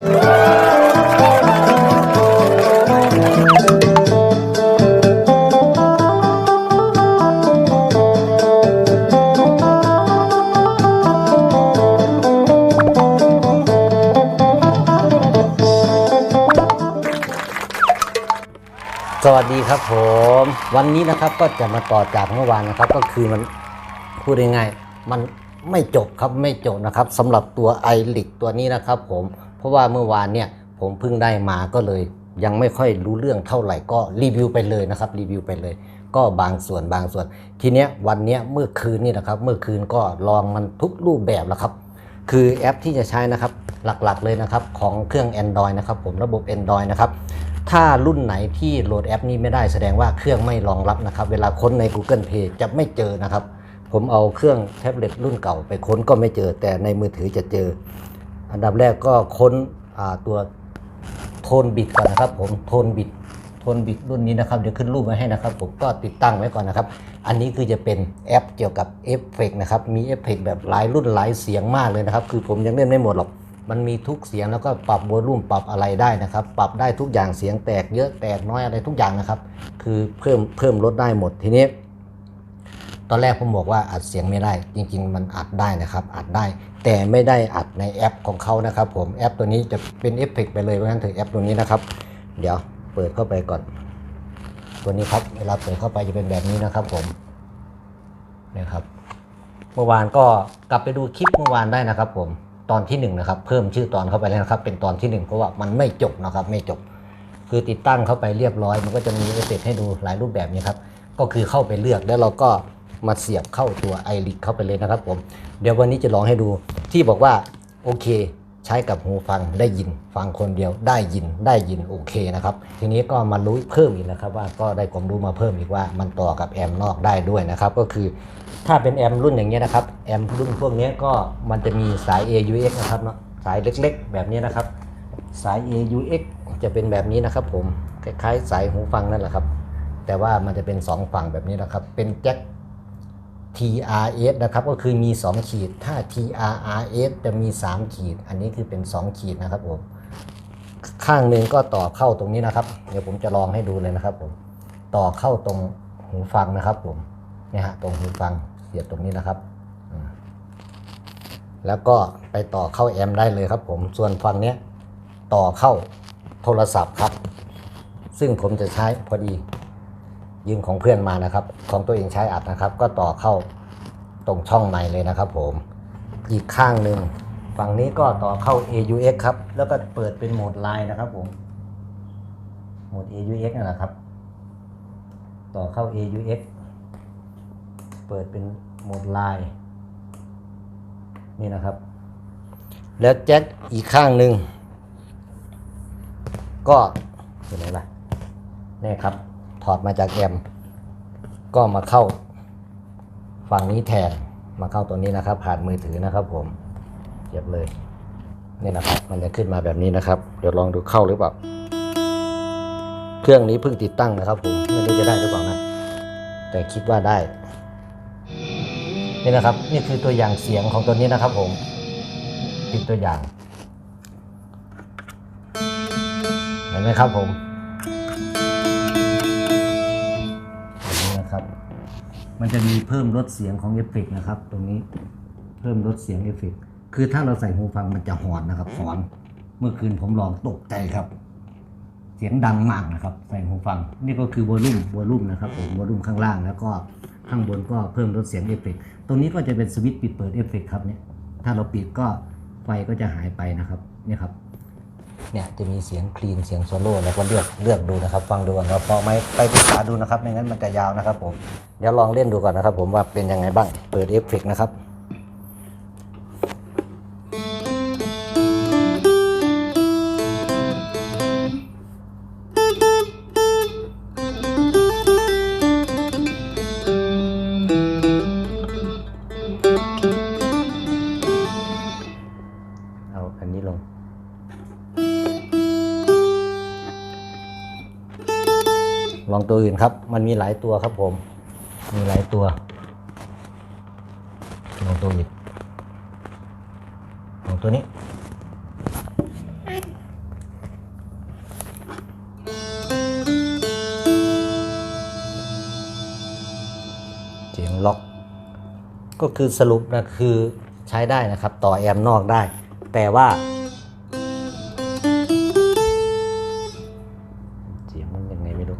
สวัสดีครับผม วันนี้นะครับก็จะมาต่อจากเมื่อวานนะครับ ก็คือมันพูดง่ายๆมันไม่จบครับไม่จบนะครับสำหรับตัวไอลิกตัวนี้นะครับผม เพราะว่าเมื่อวานเนี่ยผมเพิ่งได้มาก็เลย ยังไม่ค่อยรู้เรื่องเท่าไหร่ก็รีวิวไปเลยนะครับรีวิวไปเลย ก็บางส่วนบางส่วน ทีเนี้ยวันเนี้ยเมื่อคืนนี่นะครับ เมื่อคืนก็ลองมันทุกรูปแบบแล้วครับ คือแอปที่จะใช้นะครับหลักๆเลยนะครับของเครื่อง Android นะครับผมระบบ Android นะครับถ้ารุ่นไหนที่โหลดแอปนี้ไม่ได้แสดงว่าเครื่องไม่รองรับนะครับ เวลาค้นใน Google Play จะไม่เจอนะครับ ผมเอาเครื่องแท็บเล็ตรุ่นเก่าไปค้นก็ไม่เจอ แต่ในมือถือจะเจอ อันดับแรกก็ค้นตัวโทนบิดก่อนนะครับผมโทนบิดโทนบิดรุ่นนี้นะครับเดี๋ยวขึ้นรูปมาให้นะครับ ผมก็ติดตั้งไว้ก่อนนะครับ อันนี้คือจะเป็นแอปเกี่ยวกับเอฟเฟกต์นะครับมีเอฟเฟกต์แบบหลายรุ่นหลายเสียงมากเลยนะครับ คือผมยังเล่นไม่หมดหรอก มันมีทุกเสียงแล้วก็ปรับวอลลุ่มปรับอะไรได้นะครับ ปรับได้ทุกอย่างเสียงแตกเยอะแตกน้อยอะไรทุกอย่างนะครับ คือเพิ่มเพิ่มลดได้หมดทีนี้ ตอนแรกผมบอกว่าอัดเสียงไม่ได้ จริง ๆ มันอัดได้นะครับ อัดได้ แต่ไม่ได้อัดในแอปของเขานะครับ ผมแอปตัวนี้จะเป็นเอฟเฟกไปเลยเพราะฉะนั้นถึงแอปตัวนี้นะครับ เดี๋ยวเปิดเข้าไปก่อน ตัวนี้ครับเวลาเปิดเข้าไปจะเป็นแบบนี้นะครับ ผมนี่ครับ เมื่อวานก็กลับไปดูคลิปเมื่อวานได้นะครับ ผมตอนที่หนึ่งนะครับเพิ่มชื่อตอนเข้าไปแล้วนะครับ เป็นตอนที่หนึ่งเพราะว่ามันไม่จบนะครับ ไม่จบ คือติดตั้งเข้าไปเรียบร้อย มันก็จะมีเอฟเฟกต์ให้ดูหลายรูปแบบนี้ครับก็คือเข้าไปเลือกแล้วเราก็ มาเสียบเข้าตัวไอริ c เข้าไปเลยนะครับผมเดี๋ยววันนี้จะลองให้ดูที่บอกว่าโอเค ใช้กับหูฟังได้ยินฟังคนเดียวได้ยินได้ยินโอเคนะครับทีนี้ก็มารู้เพิ่มอีกนะครับว่าก็ได้ความรู้มาเพิ่มอีกว่ามันต่อกับแอมนอกได้ด้วยนะครับก็คือถ้าเป็นแอมรุ่นอย่างเงี้ยนะครับแอมรุ่นพวกนี้ก็มันจะมีสาย AUX นะครับเนาะสายเล็กๆ แบบนี้นะครับ สาย AUX จะเป็นแบบนี้นะครับผมคล้ายๆ สายหูฟังนั่นแหละครับ แต่ว่ามันจะเป็น 2 ฝั่งแบบนี้นะครับ เป็นแจ็ค TRS นะครับก็คือมี 2 ขีด ถ้า TRRS จะมี 3 ขีด อันนี้คือเป็น 2 ขีดนะครับผม ข้างหนึ่งก็ต่อเข้าตรงนี้นะครับ เดี๋ยวผมจะลองให้ดูเลยนะครับผม ต่อเข้าตรงหูฟังนะครับผม เนี่ยฮะตรงหูฟังเสียบตรงนี้นะครับ แล้วก็ไปต่อเข้าแอมป์ได้เลยครับผม ส่วนฝั่งเนี้ยต่อเข้าโทรศัพท์ครับ ซึ่งผมจะใช้พอดี ยืมของเพื่อนมานะครับ ของตัวเองใช้อัดนะครับ ก็ต่อเข้าตรงช่องในเลยนะครับ ผม อีกข้างหนึ่งฝั่งนี้ก็ต่อเข้า AUX ครับ แล้วก็เปิดเป็นโหมดไลน์นะครับผม โหมด AUX นั่นแหละครับ ต่อเข้า AUX เปิดเป็นโหมดไลน์นี่นะครับ แล้วแจ็คอีกข้างหนึ่งก็เป็นไงล่ะนี่ครับ ถอดมาจากแอมก็มาเข้าฝั่งนี้แทนมาเข้าตัวนี้นะครับ ผ่านมือถือนะครับ ผมเก็บเลยนี่นะครับ มันจะขึ้นมาแบบนี้นะครับ เดี๋ยวลองดูเข้าหรือเปล่าเครื่องนี้เพิ่งติดตั้งนะครับ ผมไม่รู้จะได้หรือเปล่านะแต่คิดว่าได้ นี่นะครับ นี่คือตัวอย่างเสียงของตัวนี้นะครับ ผมติดตัวอย่างเห็นไหมครับผม มันจะมีเพิ่มลดเสียงของเอฟเฟกต์นะครับ ตรงนี้เพิ่มลดเสียงเอฟเฟกต์คือถ้าเราใส่หูฟังมันจะหอนนะครับหอน เมื่อคืนผมลองตกใจครับ เสียงดังมากนะครับ ใส่หูฟัง นี่ก็คือวอลลุ่มวอลลุ่มนะครับผมวอลลุ่มข้างล่างแล้วก็ข้างบนก็เพิ่มลดเสียงเอฟเฟกต์ตรงนี้ก็จะเป็นสวิตช์ปิดเปิดเอฟเฟกต์ครับเนี่ยถ้าเราปิดก็ไฟก็จะหายไปนะครับเนี่ยครับ เนี่ยจะมีเสียงคลีนเสียงโซโล่แล้วก็เลือกเลือกดูนะครับ ฟังดูก่อนว่าพอไหมไปศึกษาดูนะครับไม่งั้นมันจะยาวนะครับผมเดี๋ยวลองเล่นดูก่อนนะครับ ผมว่าเป็นยังไงบ้างเปิดเอฟเฟกต์นะครับ ลองตัวอื่นครับ มันมีหลายตัวครับผม มีหลายตัว ลองตัวอื่นลองตัวนี้เสียงล็อก ก็คือสรุปนะคือใช้ได้นะครับ ต่อแอมนอกได้ แต่ว่าเสียงมันยังไงไม่รู้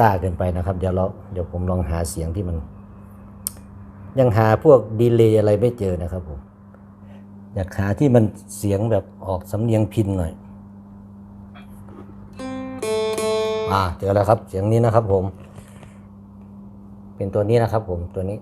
ตาร์เกินไปนะครับ เดี๋ยวเราเดี๋ยวผมลองหาเสียงที่มัน ยังหาพวกดีเลย์อะไรไม่เจอนะครับผม อยากหาที่มันเสียงแบบออกสำเนียงพินหน่อย อ่าเจอแล้วครับ เสียงนี้นะครับผม เป็นตัวนี้นะครับผมตัวนี้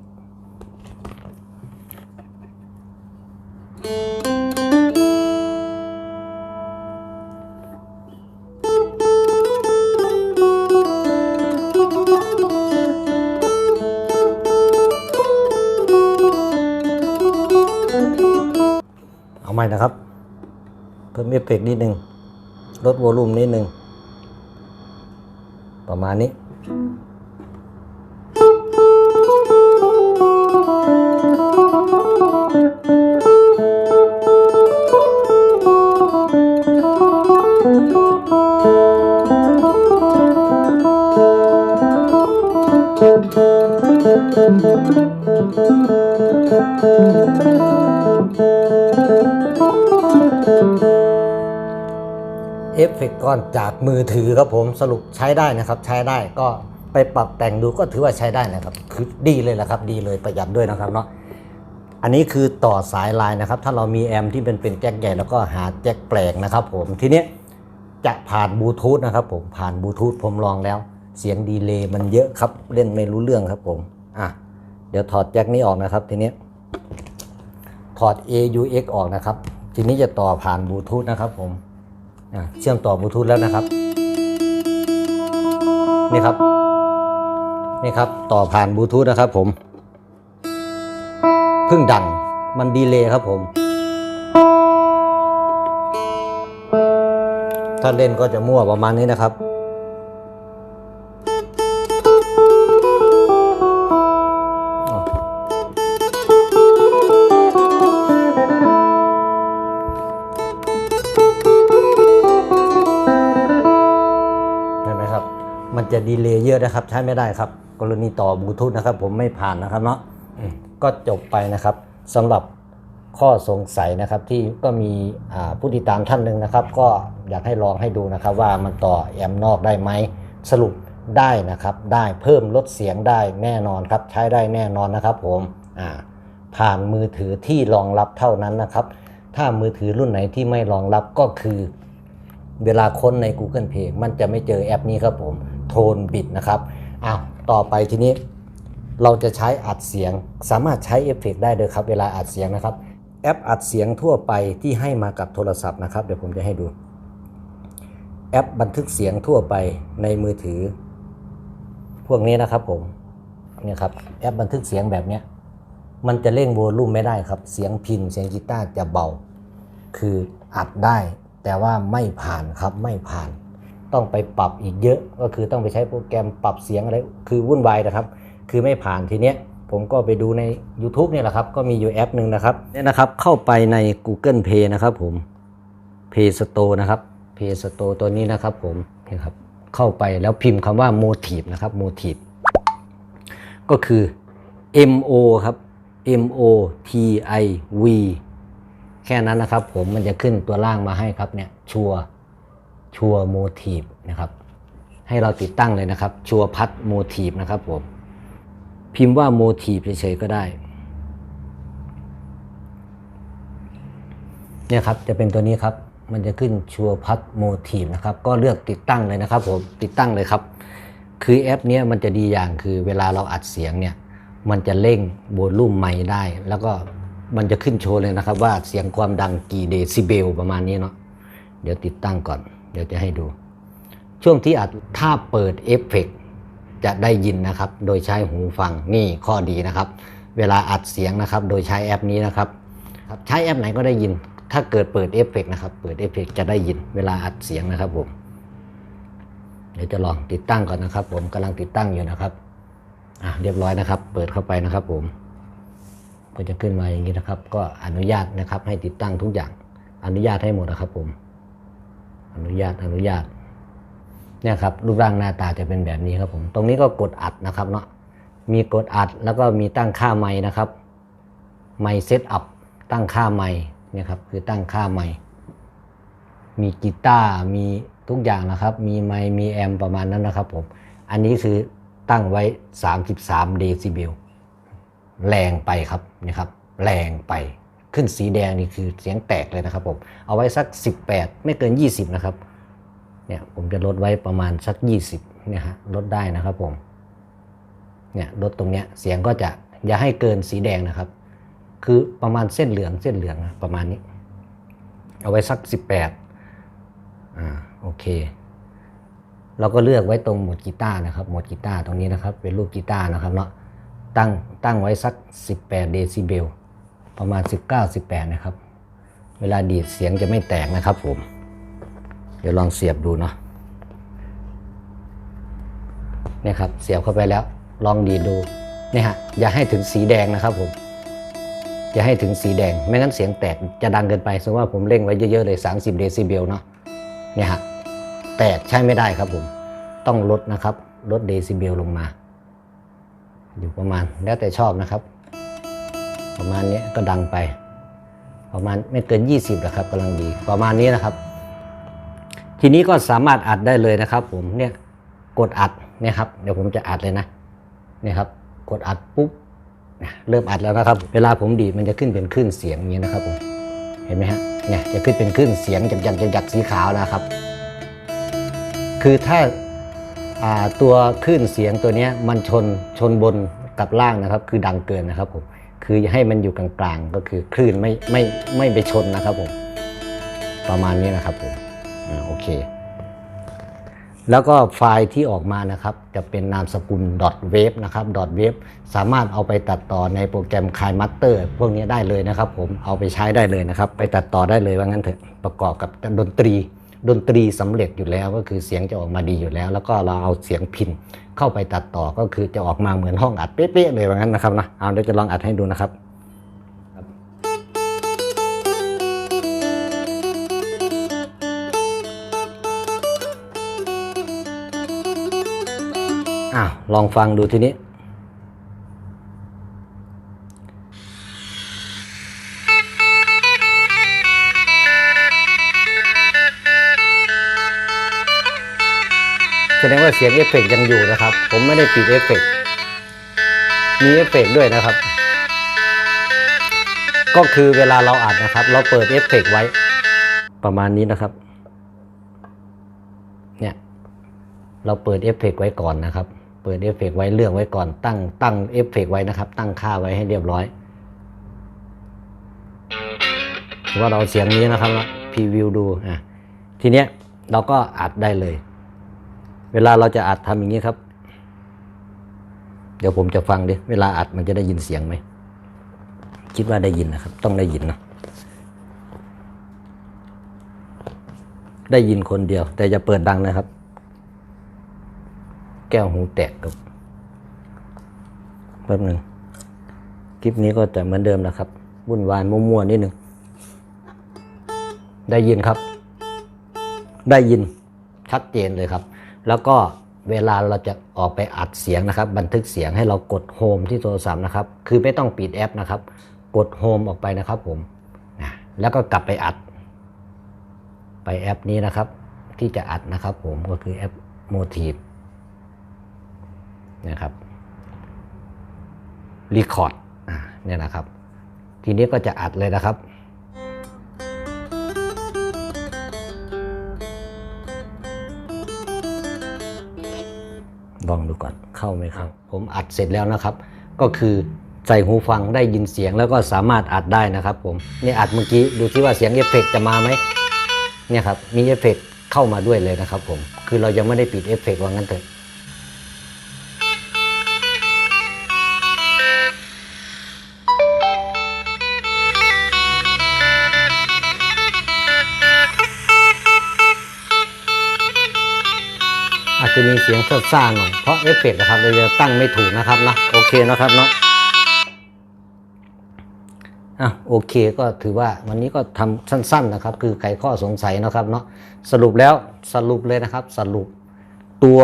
ใหม่นะครับ เพิ่มเอฟเฟกต์นิดนึง ลดวอลลุ่มนิดนึง ประมาณนี้ เอฟเฟกก้อนจากมือถือครับผมสรุปใช้ได้นะครับ ใช้ได้ก็ไปปรับแต่งดูก็ถือว่าใช้ได้นะครับ คือดีเลยแหละครับ ดีเลยประหยัดด้วยนะครับเนาะอันนี้คือต่อสายลายนะครับ ถ้าเรามีแอมที่เป็นเป็นแจ็คใหญ่แล้วก็หาแจ็คแปลกนะครับ ผมทีนี้จะผ่านบลูทูธนะครับ ผมผ่านบลูทูธผมลองแล้ว เสียงดีเลย์มันเยอะครับเล่นไม่รู้เรื่องครับผมอะเดี๋ยวถอดแจ็คนี้ออกนะครับ ทีนี้ถอด AUX ออกนะครับ ทีนี้จะต่อผ่านบลูทูธนะครับผม เชื่อมต่อบลูทูธแล้วนะครับ นี่ครับ นี่ครับ ต่อผ่านบลูทูธนะครับผม เพิ่งดัง มันดีเลยครับผม ถ้าเล่นก็จะมั่วประมาณนี้นะครับ มันจะดีเลย์เยอะนะครับ ใช้ไม่ได้ครับ กรณีต่อบลูทูธนะครับ ผมไม่ผ่านนะครับเนาะอืมก็จบไปนะครับสำหรับข้อสงสัยนะครับที่ก็มีอ่าผู้ติดตามท่านหนึ่งนะครับ ก็อยากให้ลองให้ดูนะครับ ว่ามันต่อแอมป์นอกได้ไหมสรุปได้นะครับ ได้เพิ่มลดเสียงได้แน่นอนครับ ใช้ได้แน่นอนนะครับผมอ่าผ่านมือถือที่รองรับเท่านั้นนะครับ ถ้ามือถือรุ่นไหนที่ไม่รองรับก็คือ เวลาค้นใน Google Play มันจะไม่เจอแอปนี้ครับผมโทนบิดนะครับอ้าวต่อไปทีนี้เราจะใช้อัดเสียงสามารถใช้เอฟเฟกได้เลยครับ เวลาอัดเสียงนะครับ แอปอัดเสียงทั่วไปที่ให้มากับโทรศัพท์นะครับ เดี๋ยวผมจะให้ดู แอปบันทึกเสียงทั่วไปในมือถือ พวกนี้นะครับผมเนี่ยครับแอปบันทึกเสียงแบบนี้มันจะเร่งโวลูมไม่ได้ครับ เสียงพินเสียงกีตาร์จะเบา คืออัดได้ แต่ว่าไม่ผ่านครับไม่ผ่าน ต้องไปปรับอีกเยอะ ก็คือต้องไปใช้โปรแกรมปรับเสียงอะไรคือวุ่นวายนะครับ คือไม่ผ่านทีเนี้ยผมก็ไปดูใน YouTube เนี่ยแหละครับ ก็มีอยู่แอปหนึ่งนะครับเนี่ยนะครับ เข้าไปใน Google Play นะครับผม Play Store นะครับ Play Store ตัวนี้นะครับผมนี่ครับเข้าไปแล้วพิมพ์คำว่า Motive นะครับ Motive ก็คือ M O ครับ M O T I V แค่นั้นนะครับผมมันจะขึ้นตัวล่างมาให้ครับเนี่ยชัว ชัวโมทีฟนะครับ ให้เราติดตั้งเลยนะครับ ชัวพัดโมทีฟนะครับผม พิมพ์ว่าโมทีฟเฉยๆก็ได้ เนี่ยครับจะเป็นตัวนี้ครับ มันจะขึ้นชัวพัดโมทีฟนะครับ ก็เลือกติดตั้งเลยนะครับ ผม ติดตั้งเลยครับ คือแอปนี้มันจะดีอย่างคือเวลาเราอัดเสียงเนี่ย มันจะเร่งโวลูมไมค์ได้ แล้วก็มันจะขึ้นโชว์เลยนะครับว่าเสียงความดังกี่เดซิเบลประมาณนี้เนาะ เดี๋ยวติดตั้งก่อน ดี๋ยวจะให้ดู ช่วงที่อัดถ้าเปิดเอฟเฟกจะได้ยินนะครับ โดยใช้หูฟังนี่ข้อดีนะครับ เวลาอัดเสียงนะครับ โดยใช้แอปนี้นะครับใช้แอปไหนก็ได้ยิน ถ้าเกิดเปิดเอฟเฟกนะครับ เปิดเอฟเฟกจะได้ยินเวลาอัดเสียงนะครับผมเดี๋ยวจะลองติดตั้งก่อนนะครับ ผมกำลังติดตั้งอยู่นะครับอะเรียบร้อยนะครับ เปิดเข้าไปนะครับผม ก็จะขึ้นมาอย่างนี้นะครับ ก็อนุญาตนะครับให้ติดตั้งทุกอย่าง อนุญาตให้หมดนะครับผม อนุญาตอนุญาตเนี่ยครับรูปร่างหน้าตาจะเป็นแบบนี้ครับผมตรงนี้ก็กดอัดนะครับเนาะมีกดอัดแล้วก็มีตั้งค่าไม้นะครับไม้เซตอัพตั้งค่าไม้เนี่ยครับคือตั้งค่าไม้มีกีตาร์มีทุกอย่างนะครับ มีไมค์มีแอมประมาณนั้นนะครับผมอันนี้คือตั้งไว้ 33 เดซิเบลแรงไปครับนี่ครับ แรงไป ขึ้นสีแดงนี่คือเสียงแตกเลยนะครับผม เอาไว้สัก 18 ไม่เกิน 20 นะครับ เนี่ยผมจะลดไว้ประมาณสัก 20เนี่ยฮะลดได้นะครับผม เนี่ยลดตรงเนี้ยเสียงก็จะอย่าให้เกินสีแดงนะครับ คือประมาณเส้นเหลืองเส้นเหลืองประมาณนี้ เอาไว้สัก 18อ่าโอเค เราก็เลือกไว้ตรงโหมดกีตาร์นะครับโหมดกีตาร์ตรงนี้นะครับ เป็นรูปกีตาร์นะครับเนาะตั้งตั้งไว้สัก 18 เดซิเบล ประมาณ 19 18 นะครับ เวลาดีดเสียงจะไม่แตกนะครับผม เดี๋ยวลองเสียบดูเนาะนี่ครับเสียบเข้าไปแล้วลองดีดดูนี่ฮะอย่าให้ถึงสีแดงนะครับผมอย่าให้ถึงสีแดง ไม่งั้นเสียงแตกจะดังเกินไปสมมติว่าผมเร่งไว้เยอะๆเลย 30 เดซิเบลเนาะเนี่ยฮะแตกใช้ไม่ได้ครับผม ต้องลดนะครับ ลดเดซิเบลลงมา อยู่ประมาณแล้วแต่ชอบนะครับ ประมาณนี้ก็ดังไป ประมาณไม่เกิน 20นะครับกำลังดีประมาณนี้นะครับ ทีนี้ก็สามารถอัดได้เลยนะครับ ผมเนี่ยกดอัดเนี่ยครับ เดี๋ยวผมจะอัดเลยนะเนี่ยครับ กดอัดปุ๊บเริ่มอัดแล้วนะครับ เวลาผมดีมันจะขึ้นเป็นคลื่นเสียงอย่างนี้นะครับผมเห็นไหมฮะเนี่ยจะขึ้นเป็นคลื่นเสียงจักจักจักจักสีขาวนะครับ คือถ้าตัวคลื่นเสียงตัวนี้มันชนชนบนกับล่างนะครับ คือดังเกินนะครับผม คือให้มันอยู่กลางๆ ก็คือคลื่นไม่ไม่ไม่ไปชนนะครับผม ประมาณนี้นะครับผมอโอเค แล้วก็ไฟล์ที่ออกมานะครับ จะเป็นนามสกุล .wave นะครับ .wave สามารถเอาไปตัดต่อในโปรแกรม k i m a s t e r พวกนี้ได้เลยนะครับผมเอาไปใช้ได้เลยนะครับ ไปตัดต่อได้เลยว่างั้นเถอะประกอบกับดนตรี ดนตรีสำเร็จอยู่แล้วก็คือเสียงจะออกมาดีอยู่แล้ว แล้วก็เราเอาเสียงพินเข้าไปตัดต่อก็คือจะออกมาเหมือนห้องอัดเป๊ะๆเลยว่างั้นนะครับนะเอาเดี๋ยวจะลองอัดให้ดูนะครับอ้าวลองฟังดูทีนี้ ดงว่าเสียงเอฟเฟกต์ยังอยู่นะครับ ผมไม่ได้ปิดเอฟเฟกต์มีเอฟเฟกต์ด้วยนะครับ ก็คือเวลาเราอัดนะครับ เราเปิดเอฟเฟกต์ไว้ประมาณนี้นะครับ เนี่ย เราเปิดเอฟเฟกต์ไว้ก่อนนะครับ เปิดเอฟเฟกต์ไว้เลือกไว้ก่อน ตั้งตั้งเอฟเฟกต์ไว้นะครับ ตั้งค่าไว้ให้เรียบร้อยว่าเราเสียงนี้นะครับพรีวิวดูอะทีเนี้ยเราก็อัดได้เลย เวลาเราจะอัดทำอย่างนี้ครับ เดี๋ยวผมจะฟังดิเวลาอัดมันจะได้ยินเสียงไหม คิดว่าได้ยินนะครับ ต้องได้ยินนะได้ยินคนเดียว แต่จะเปิดดังนะครับ แก้วหูแตกกับแป๊บหนึ่งคลิปนี้ก็จะเหมือนเดิมนะครับวุ่นวายมั่วๆนิดหนึ่งได้ยินครับ ได้ยินชัดเจนเลยครับ แล้วก็เวลาเราจะออกไปอัดเสียงนะครับ บันทึกเสียงให้เรากดโฮมที่โทรศัพท์นะครับ คือไม่ต้องปิดแอปนะครับ กดโฮมออกไปนะครับผมนะแล้วก็กลับไปอัด ไปแอปนี้นะครับ ที่จะอัดนะครับ ผมก็คือแอป Motive นะครับ Record อ่าเนี่ยนะครับ ทีนี้ก็จะอัดเลยนะครับ ลองดูก่อนเข้าไหมครับ ผมอัดเสร็จแล้วนะครับ ก็คือใส่หูฟังได้ยินเสียงแล้วก็สามารถอัดได้นะครับผมนี่อัดเมื่อกี้ดูที่ว่าเสียงเอฟเฟกจะมาไหมเนี่ยครับมีเอฟเฟกเข้ามาด้วยเลยนะครับผมคือเรายังไม่ได้ปิดเอฟเฟกว่างั้นเถอะ มีเสียงซ่าๆหน่อย เพราะเอฟเฟกต์นะครับเราจะตั้งไม่ถูกนะครับนะโอเคนะครับเนาะอะโอเคก็ถือว่าวันนี้ก็ทำสั้น ๆนะครับ คือไขข้อสงสัยนะครับเนาะสรุปแล้วสรุปเลยนะครับ สรุปตัว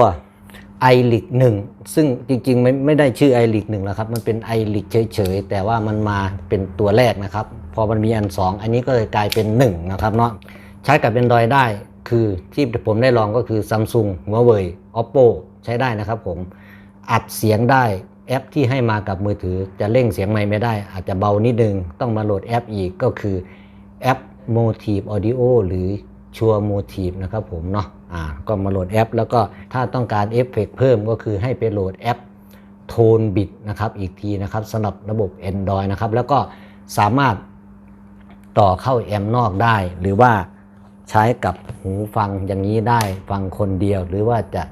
i l ลิกหนึ่งซึ่งจริงๆไม่ไม่ได้ชื่อ i l ลิกหนึ่งแล้วครับ มันเป็น i l ลิกเฉยๆ แต่ว่ามันมาเป็นตัวแรกนะครับ พอมันมีอัน 2 อันนี้ก็เลยกลายเป็น 1 นะครับเนาะใช้กับ Android ได้ คือที่ผมได้ลองก็คือ Samsung Huawei Oppo ใช้ได้นะครับผม อัดเสียงได้แอปที่ให้มากับมือถือจะเร่งเสียงไม่ไม่ได้ อาจจะเบานิดนึง ต้องมาโหลดแอปอีกก็คือแอป Motive Audio หรือชัว Motive นะครับผมเนาะอ่าก็มาโหลดแอป แล้วก็ถ้าต้องการเอฟเฟกต์เพิ่มก็คือให้ไปโหลดแอป Tone Bit นะครับอีกทีนะครับสำหรับระบบ Android นะครับแล้วก็สามารถต่อเข้าแอมนอกได้หรือว่า ใช้กับหูฟังอย่างนี้ได้ฟังคนเดียว หรือว่าจะ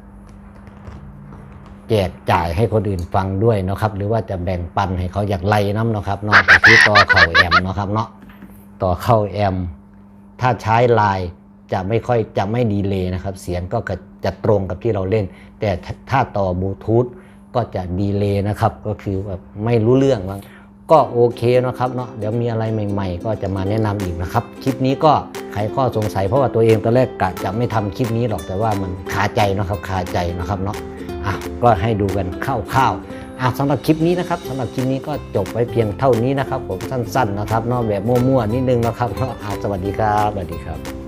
แจกจ่ายให้คนอื่นฟังด้วยนะครับ หรือว่าจะแบ่งปันให้เขาอยากไล่น้ำนะครับนอกจากที่ต่อเข้าแอมนะครับเนาะต่อเข้าแอม ถ้าใช้ไลน์จะไม่ค่อยจะไม่ดีเลยนะครับ เสียงก็จะตรงกับที่เราเล่น แต่ถ้าต่อบลูทูธก็จะดีเลยนะครับ ก็คือแบบไม่รู้เรื่องมั้ง ก็โอเคนะครับเนาะเดี๋ยวมีอะไรใหม่ ๆ ก็จะมาแนะนำอีกนะครับ คลิปนี้ก็ไขข้อสงสัยเพราะว่าตัวเองตอนแรกกะจะไม่ทำคลิปนี้หรอกแต่ว่ามันคาใจนะครับคาใจนะครับเนาะอะก็ให้ดูกันคร่าวๆอะสำหรับคลิปนี้นะครับสำหรับคลิปนี้ก็จบไว้เพียงเท่านี้นะครับ ผมสั้นๆนะครับเนอกแบบมั่วๆนิดนึงนะครับก็อะสวัสดีครับสวัสดีครับ